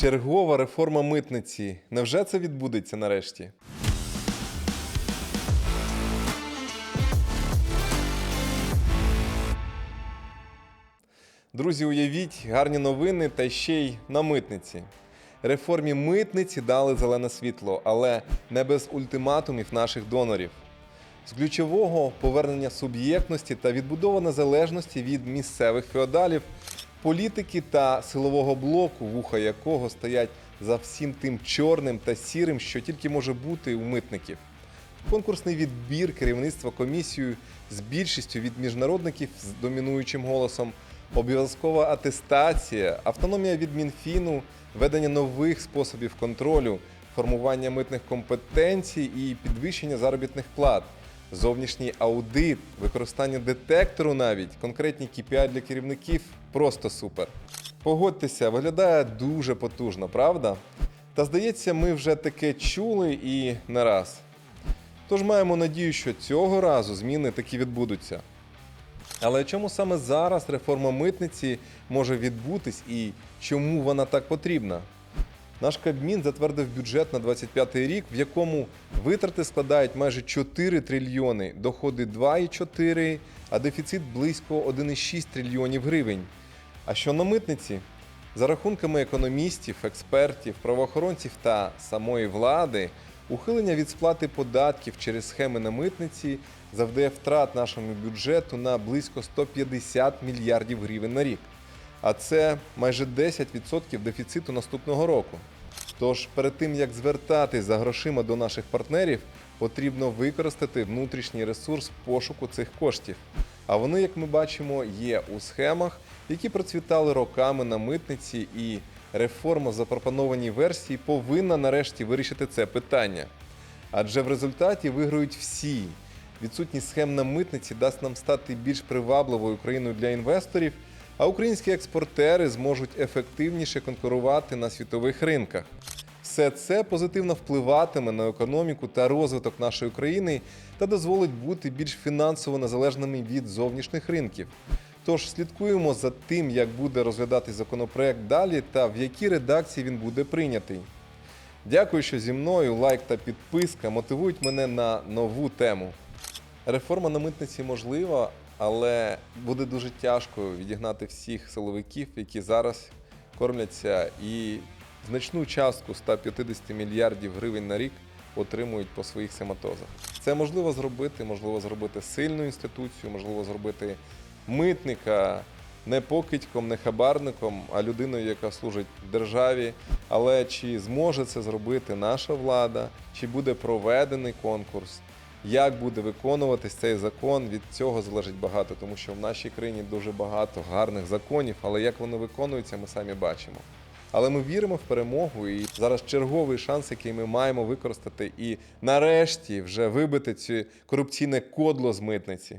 Чергова реформа митниці. Невже це відбудеться нарешті? Друзі, уявіть гарні новини та ще й на митниці. Реформі митниці дали зелене світло, але не без ультиматумів наших донорів. З ключового повернення суб'єктності та відбудова незалежності від місцевих феодалів, політики та силового блоку, вуха якого стоять за всім тим чорним та сірим, що тільки може бути у митників. Конкурсний відбір керівництва комісією з більшістю від міжнародників з домінуючим голосом, обов'язкова атестація, автономія від Мінфіну, ведення нових способів контролю, формування митних компетенцій і підвищення заробітних плат, зовнішній аудит, використання детектору навіть, конкретні KPI для керівників просто супер. Погодьтеся, виглядає дуже потужно, правда? Та здається, ми вже таке чули і не раз. Тож маємо надію, що цього разу зміни таки відбудуться. Але чому саме зараз реформа митниці може відбутись і чому вона так потрібна? Наш Кабмін затвердив бюджет на 25 рік, в якому витрати складають майже 4 трильйони, доходи 2,4, а дефіцит близько 1,6 трильйонів гривень. А що на митниці? За рахунками економістів, експертів, правоохоронців та самої влади, ухилення від сплати податків через схеми на митниці завдає втрат нашому бюджету на близько 150 мільярдів гривень на рік. А це майже 10% дефіциту наступного року. Тож перед тим як звертатись за грошима до наших партнерів, потрібно використати внутрішній ресурс пошуку цих коштів. А вони, як ми бачимо, є у схемах, які процвітали роками на митниці, і реформа запропонованій версії повинна нарешті вирішити це питання. Адже в результаті виграють всі. Відсутність схем на митниці дасть нам стати більш привабливою країною для інвесторів, а українські експортери зможуть ефективніше конкурувати на світових ринках. Все це позитивно впливатиме на економіку та розвиток нашої країни та дозволить бути більш фінансово незалежними від зовнішніх ринків. Тож слідкуємо за тим, як буде розглядатись законопроект далі та в якій редакції він буде прийнятий. Дякую, що зі мною лайк та підписка мотивують мене на нову тему. Реформа на митниці можлива, але буде дуже тяжко відігнати всіх силовиків, які зараз кормляться і значну частку 150 мільярдів гривень на рік отримують по своїх сематозах. Це можливо зробити, можливо зробити сильну інституцію, можливо зробити митника не покидьком, не хабарником, а людиною, яка служить державі. Але чи зможе це зробити наша влада, чи буде проведений конкурс? Як буде виконуватись цей закон, від цього залежить багато, тому що в нашій країні дуже багато гарних законів, але як вони виконуються, ми самі бачимо. Але ми віримо в перемогу, і зараз черговий шанс, який ми маємо використати, і нарешті вже вибити ці корупційне кодло з митниці.